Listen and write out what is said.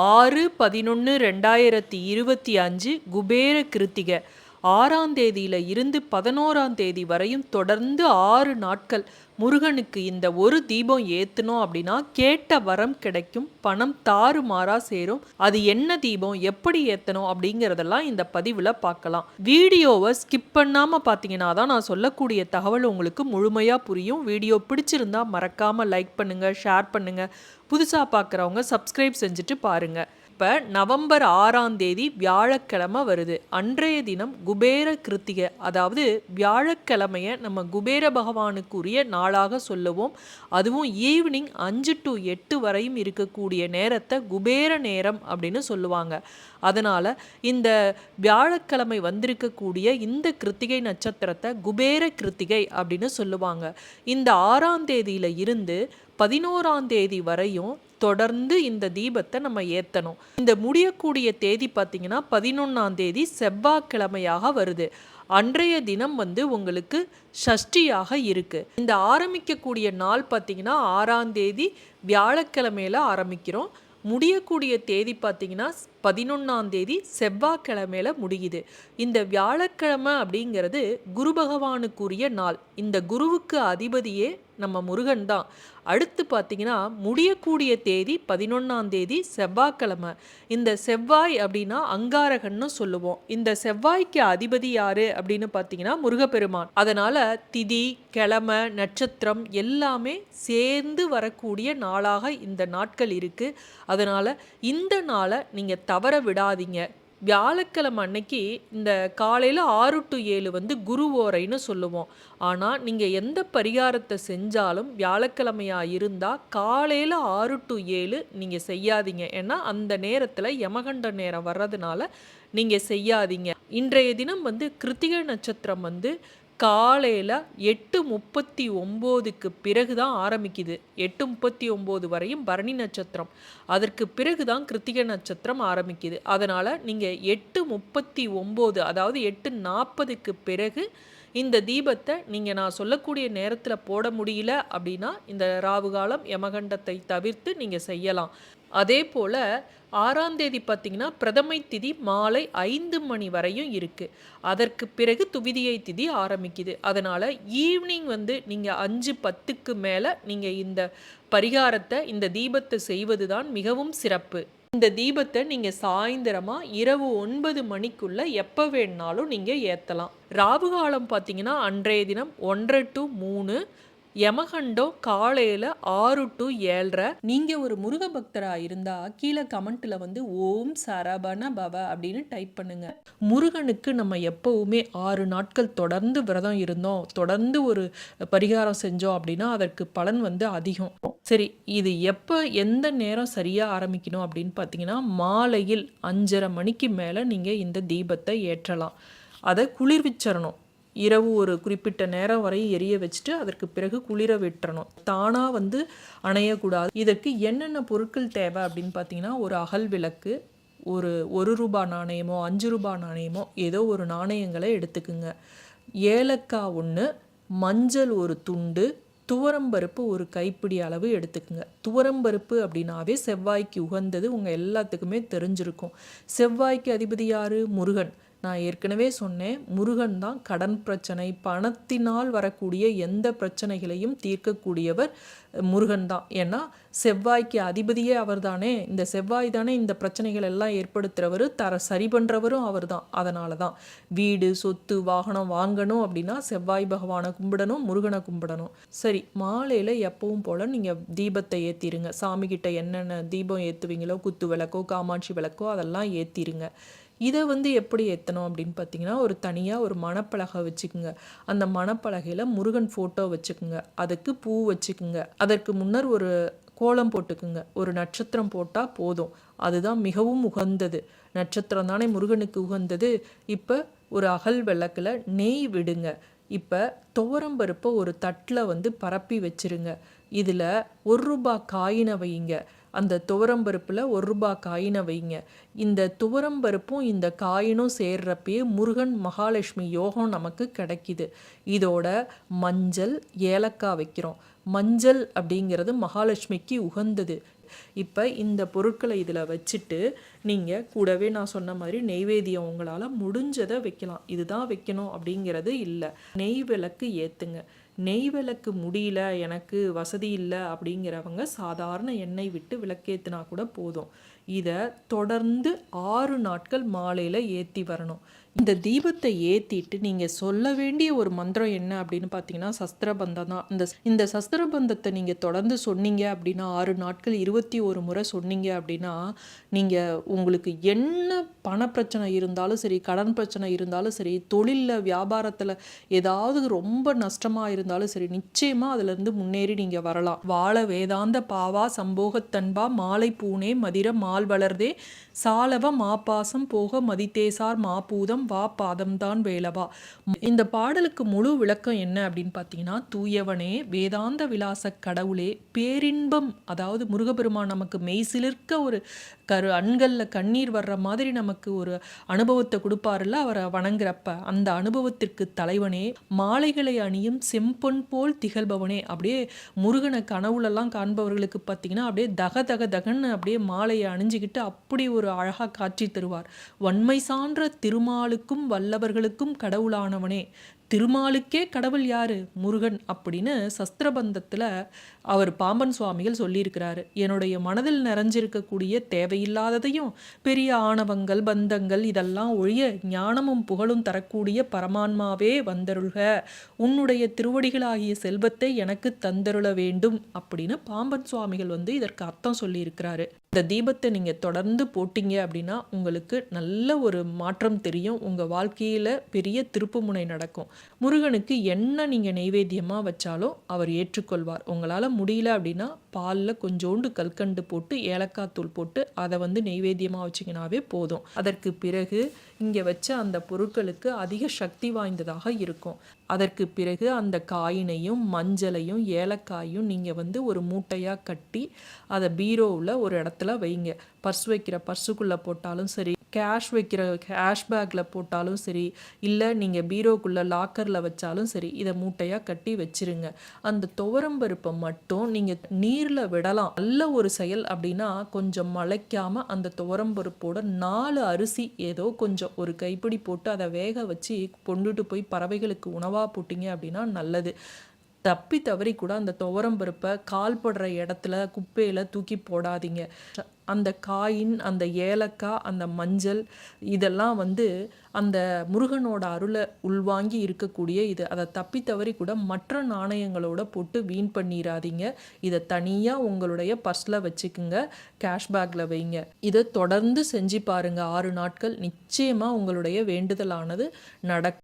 ஆறு பதினொன்று ரெண்டாயிரத்தி இருபத்தி அஞ்சு குபேர கிருத்திகை. ஆறாம் தேதியில இருந்து பதினோராம் தேதி வரையும் தொடர்ந்து ஆறு நாட்கள் முருகனுக்கு இந்த ஒரு தீபம் ஏத்துனோம் அப்படின்னா கேட்ட வரம் கிடைக்கும் பணம் தாறுமாறா சேரும். அது என்ன தீபம் எப்படி ஏத்தணும் அப்படிங்கிறதெல்லாம் இந்த பதிவில் பார்க்கலாம். வீடியோவை ஸ்கிப் பண்ணாமல் பார்த்தீங்கன்னா தான் நான் சொல்லக்கூடிய தகவல் உங்களுக்கு முழுமையாக புரியும். வீடியோ பிடிச்சிருந்தா மறக்காமல் லைக் பண்ணுங்கள் ஷேர் பண்ணுங்கள் புதுசாக பார்க்குறவங்க சப்ஸ்கிரைப் செஞ்சுட்டு பாருங்கள் இப்போ நவம்பர் ஆறாம் தேதி வியாழக்கிழமை வருது. அன்றைய தினம் குபேர கிருத்திகை அதாவது வியாழக்கிழமையை நம்ம குபேர பகவானுக்குரிய நாளாக சொல்லுவோம். அதுவும் ஈவினிங் அஞ்சு டு எட்டு வரையும் இருக்கக்கூடிய நேரத்தை குபேர நேரம் அப்படின்னு சொல்லுவாங்க. அதனால் இந்த வியாழக்கிழமை வந்திருக்கக்கூடிய இந்த கிருத்திகை நட்சத்திரத்தை குபேர கிருத்திகை அப்படின்னு சொல்லுவாங்க. இந்த ஆறாம் தேதியில் இருந்து பதினோராம் தேதி வரையும் தொடர்ந்து இந்த தீபத்தை நம்ம ஏற்றணும் இந்த முடியக்கூடிய தேதி பார்த்தீங்கன்னா பதினொன்றாம் தேதி செவ்வாய்க்கிழமையாக வருது. அன்றைய தினம் வந்து உங்களுக்கு ஷஷ்டியாக இருக்கு. இந்த ஆரம்பிக்கக்கூடிய நாள் பார்த்தீங்கன்னா ஆறாம் தேதி வியாழக்கிழமையில ஆரம்பிக்கிறோம். முடியக்கூடிய தேதி பார்த்தீங்கன்னா பதினொன்றாம் தேதி செவ்வாய்க்கிழமையில முடியுது. இந்த வியாழக்கிழமை அப்படிங்கிறது குரு பகவானுக்குரிய நாள். இந்த குருவுக்கு அதிபதியே நம்ம முருகன் தான். அடுத்து பார்த்தீங்கன்னா முடியக்கூடிய தேதி பதினொன்றாம் தேதி செவ்வாய்க்கிழமை. இந்த செவ்வாய் அப்படின்னா அங்காரகன்னு சொல்லுவோம். இந்த செவ்வாய்க்கு அதிபதி யாரு அப்படின்னு பார்த்தீங்கன்னா முருகப்பெருமான். அதனால திதி கிழமை நட்சத்திரம் எல்லாமே சேர்ந்து வரக்கூடிய நாளாக இந்த நாட்கள் இருக்கு. அதனால இந்த நாளை நீங்கள் தவற விடாதீங்க. வியாழக்கிழமை அன்னைக்கு இந்த காலையில் ஆறு டு ஏழு வந்து குரு ஓரைன்னு சொல்லுவோம். ஆனால் நீங்கள் எந்த பரிகாரத்தை செஞ்சாலும் வியாழக்கிழமையாக இருந்தால் காலையில் ஆறு டு ஏழு நீங்கள் செய்யாதீங்க. ஏன்னா அந்த நேரத்தில் யமகண்ட நேரம் வர்றதுனால நீங்கள் செய்யாதீங்க. இன்றைய தினம் வந்து கிருத்திகை நட்சத்திரம் வந்து காலையில் எட்டு முப்பத்தி ஒம்போதுக்கு பிறகு தான் ஆரம்பிக்குது. எட்டு முப்பத்தி ஒம்பது வரையும் பரணி நட்சத்திரம். அதற்கு பிறகு தான் கிருத்திகை நட்சத்திரம் ஆரம்பிக்குது. அதனால் நீங்கள் எட்டு முப்பத்தி ஒம்பது அதாவது எட்டு நாற்பதுக்கு பிறகு இந்த தீபத்தை நீங்கள் நான் சொல்லக்கூடிய நேரத்தில் போட முடியல அப்படின்னா இந்த ராவு காலம் யமகண்டத்தை தவிர்த்து நீங்கள் செய்யலாம். அதே போல் ஆறாம் தேதி பார்த்தீங்கன்னா பிரதமை திதி மாலை ஐந்து மணி வரையும் இருக்குது அதற்கு பிறகு துவிதியை திதி ஆரம்பிக்குது. அதனால் ஈவினிங் வந்து நீங்கள் அஞ்சு பத்துக்கு மேலே நீங்கள் இந்த பரிகாரத்தை இந்த தீபத்தை செய்வது தான் மிகவும் சிறப்பு. இந்த தீபத்தை நீங்கள் சாயந்தரமாக இரவு ஒன்பது மணிக்குள்ளே எப்போ வேணுனாலும் நீங்கள் ஏற்றலாம் ராவுகாலம் பார்த்தீங்கன்னா அன்றைய தினம் ஒன்றரை டு மூணு யமகண்டம் காலையில் ஆறு டு ஏழரை. நீங்கள் ஒரு முருக பக்தராக இருந்தால் கீழே கமெண்ட்டில் வந்து ஓம் சரபண பவ அப்படின்னு டைப் பண்ணுங்க. முருகனுக்கு நம்ம எப்போவுமே ஆறு நாட்கள் தொடர்ந்து விரதம் இருந்தோம். தொடர்ந்து ஒரு பரிகாரம் செஞ்சோம் அப்படின்னா அதற்கு பலன் வந்து அதிகம். சரி இது எப்போ எந்த நேரம் சரியாக ஆரம்பிக்கணும் அப்படின்னு பார்த்தீங்கன்னா மாலையில் அஞ்சரை மணிக்கு மேலே நீங்கள் இந்த தீபத்தை ஏற்றலாம். அதை குளிர்விச்சரணும். இரவு ஒரு குறிப்பிட்ட நேரம் வரை எரிய வச்சுட்டு அதற்கு பிறகு குளிர விட்டுறணும். தானாக வந்து அணையக்கூடாது. இதற்கு என்னென்ன பொருட்கள் தேவை அப்படின்னு பார்த்தீங்கன்னா ஒரு அகல் விளக்கு ஒரு ஒரு ரூபா நாணயமோ அஞ்சு ரூபா நாணயமோ ஏதோ ஒரு நாணயங்களை எடுத்துக்குங்க. ஏலக்காய் ஒன்று மஞ்சள் ஒரு துண்டு துவரம்பருப்பு ஒரு கைப்பிடி அளவு எடுத்துக்கோங்க. துவரம்பருப்பு அப்படின்னாவே செவ்வாய்க்கு உகந்தது உங்கள் எல்லாத்துக்குமே தெரிஞ்சிருக்கும். செவ்வாய்க்கு அதிபதி யார்? முருகன். நான் ஏற்கனவே சொன்னேன் முருகன் தான் கடன் பிரச்சனை பணத்தினால் வரக்கூடிய எந்த பிரச்சனைகளையும் தீர்க்கக்கூடியவர் முருகன் தான். ஏன்னா செவ்வாய்க்கு அதிபதியே அவர் தானே இந்த செவ்வாய் தானே இந்த பிரச்சனைகள் எல்லாம் ஏற்படுத்துகிறவர் தர சரி பண்ணுறவரும் அவர் தான் அதனால தான். வீடு சொத்து வாகனம் வாங்கணும் அப்படின்னா செவ்வாய் பகவானை கும்பிடணும் முருகனை கும்பிடணும். சரி மாலையில் எப்பவும் போல் நீங்கள் தீபத்தை ஏற்றிருங்க சாமிக்கிட்ட என்னென்ன தீபம் ஏற்றுவீங்களோ குத்து விளக்கோ காமாட்சி விளக்கோ அதெல்லாம் ஏற்றிருங்க இதை வந்து எப்படி ஏற்றணும் அப்படின்னு பார்த்தீங்கன்னா ஒரு தனியாக ஒரு மணப்பலகை வச்சுக்குங்க. அந்த மணப்பலகையில் முருகன் ஃபோட்டோ வச்சுக்குங்க. அதுக்கு பூ வச்சுக்குங்க. அதற்கு முன்னர் ஒரு கோலம் போட்டுக்குங்க. ஒரு நட்சத்திரம் போட்டால் போதும். அதுதான் மிகவும் உகந்தது. நட்சத்திரம் தானே முருகனுக்கு உகந்தது. இப்போ ஒரு அகல் விளக்கில் நெய் விடுங்க. இப்போ துவரம்பருப்பை ஒரு தட்டில் வந்து பரப்பி வச்சிருங்க. இதில் ஒரு ரூபா காயினை வைங்க அந்த துவரம்பருப்பில் ஒரு ரூபா காயினை வைங்க. இந்த துவரம்பருப்பும் இந்த காயினும் சேர்றப்பயே முருகன் மகாலட்சுமி யோகம் நமக்கு கிடைக்கிது. இதோட மஞ்சள் ஏலக்காய் வைக்கிறோம். மஞ்சள் அப்படிங்கிறது மகாலட்சுமிக்கு உகந்தது. இப்போ இந்த பொருட்களை இதில் வச்சுட்டு நீங்கள் கூடவே நான் சொன்ன மாதிரி நெய்வேதியம் உங்களால் முடிஞ்சதை வைக்கலாம். இதுதான் வைக்கணும் அப்படிங்கிறது இல்லை. நெய் விளக்கு ஏற்றுங்க நெய் விளக்கு முடியல எனக்கு வசதி இல்லை அப்படிங்கிறவங்க சாதாரண எண்ணெய் விட்டு விளக்கேற்றினா கூட போதும். இதை தொடர்ந்து ஆறு நாட்கள் மாலையில் ஏற்றி வரணும். இந்த தீபத்தை ஏற்றிட்டு நீங்கள் சொல்ல வேண்டிய ஒரு மந்திரம் என்ன அப்படின்னு பார்த்தீங்கன்னா சஸ்திரபந்தம் தான். இந்த இந்த சஸ்திரபந்தத்தை நீங்கள் தொடர்ந்து சொன்னீங்க அப்படின்னா ஆறு நாட்கள் இருபத்தி ஒரு முறை சொன்னீங்க அப்படின்னா நீங்கள் உங்களுக்கு என்ன பண பிரச்சனை இருந்தாலும் சரி கடன் பிரச்சனை இருந்தாலும் சரி தொழிலில் வியாபாரத்தில் ஏதாவது ரொம்ப நஷ்டமாக இருந்தாலும் சரி நிச்சயமாக அதுலேருந்து முன்னேறி நீங்கள் வரலாம். வாழ வேதாந்த பாவா சம்போகத்தன்பா மாலை பூனே மதிர மால் வளர்தே சாலவ மாப்பாசம் போக மதித்தேசார் மாபூதம் வா பாதம்தான் வேலவா. இந்த பாடலுக்கு முழு விளக்கம் என்ன அப்படின்னு பார்த்தீங்கன்னா தூயவனே வேதாந்த விலாச கடவுளே பேரின்பம் அதாவது முருகப்பெருமான் நமக்கு மெய்சிலிருக்க ஒரு கரு அண்களில் கண்ணீர் வர்ற மாதிரி நமக்கு ஒரு அனுபவத்தை கொடுப்பாருல்ல அவரை வணங்குறப்ப. அந்த அனுபவத்திற்கு தலைவனே மாலைகளை அணியும் செம்பொன் போல் திகழ்பவனே. அப்படியே முருகனை கனவுலெல்லாம் காண்பவர்களுக்கு பார்த்தீங்கன்னா அப்படியே தக தக தகன்னு அப்படியே மாலையை அணிஞ்சுக்கிட்டு அப்படி ஒரு அழகாக காட்சி தருவார். வன்மை சான்ற திருமாலுக்கும் வல்லவர்களுக்கும் கடவுளானவனே. திருமாலுக்கே கடவுள் யாரு? முருகன் அப்படின்னு சஸ்திரபந்தத்தில் அவர் பாம்பன் சுவாமிகள் சொல்லியிருக்கிறாரு. என்னுடைய மனதில் நிறைஞ்சிருக்கக்கூடிய தேவையில்லாததையும் பெரிய ஆணவங்கள் பந்தங்கள் இதெல்லாம் ஒழிய ஞானமும் புகழும் தரக்கூடிய பரமான்மாவே வந்தருள்க. உன்னுடைய திருவடிகளாகிய செல்வத்தை எனக்கு தந்தருள வேண்டும் அப்படின்னு பாம்பன் சுவாமிகள் வந்து இதற்கு அர்த்தம் சொல்லியிருக்கிறாரு. இந்த தீபத்தை நீங்கள் தொடர்ந்து போட்டிங்க அப்படின்னா உங்களுக்கு நல்ல ஒரு மாற்றம் தெரியும். உங்கள் வாழ்க்கையில் பெரிய திருப்புமுனை நடக்கும். முருகனுக்கு என்ன நீங்கள் நெய்வேத்தியமாக வச்சாலும் அவர் ஏற்றுக்கொள்வார். உங்களால் முடியல அப்படின்னா பாலில் கொஞ்சோண்டு கல்கண்டு போட்டு ஏலக்காய் தூள் போட்டு அதை வந்து நெய்வேத்தியமாக வச்சிங்கனாவே போதும். அதற்கு பிறகு இங்கே வச்ச அந்த பொருட்களுக்கு அதிக சக்தி வாய்ந்ததாக இருக்கும். அதற்கு பிறகு அந்த காயினையும் மஞ்சளையும் ஏலக்காயும் நீங்கள் வந்து ஒரு மூட்டையாக கட்டி அதை பீரோவில் ஒரு இடத்துல வைங்க. பர்ஸ் வைக்கிற பர்ஸுக்குள்ளே போட்டாலும் சரி கேஷ் வைக்கிற கேஷ் பேக்கில் போட்டாலும் சரி இல்லை நீங்கள் பீரோக்குள்ளே லாக்கரில் வச்சாலும் சரி இதை மூட்டையாக கட்டி வச்சிருங்க. அந்த துவரம்பருப்பை மட்டும் நீங்கள் நீரில் விடலாம். நல்ல ஒரு செயல் அப்படின்னா கொஞ்சம் மலைக்காமல் அந்த துவரம்பருப்போட நாலு அரிசி ஏதோ கொஞ்சம் ஒரு கைப்பிடி போட்டு அதை வேக வச்சு கொண்டுட்டு போய் பறவைகளுக்கு உணவாக போட்டிங்க அப்படின்னா நல்லது. தப்பி தவறி கூட அந்த துவரம்பருப்பை கால் படுற இடத்துல குப்பையில் தூக்கி போடாதீங்க. அந்த காயின் அந்த ஏலக்காய் அந்த மஞ்சள் இதெல்லாம் வந்து அந்த முருகனோட அருளை உள்வாங்கி இருக்கக்கூடிய இது. அதை தப்பி தவறி கூட மற்ற நாணயங்களோட போட்டு வீண் பண்ணிடாதீங்க இதை தனியாக உங்களுடைய பர்ஸில் வச்சுக்குங்க. கேஷ்பேக்கில் வைங்க. இதை தொடர்ந்து செஞ்சு பாருங்கள் ஆறு நாட்கள் நிச்சயமாக உங்களுடைய வேண்டுதலானது நடக்கும்.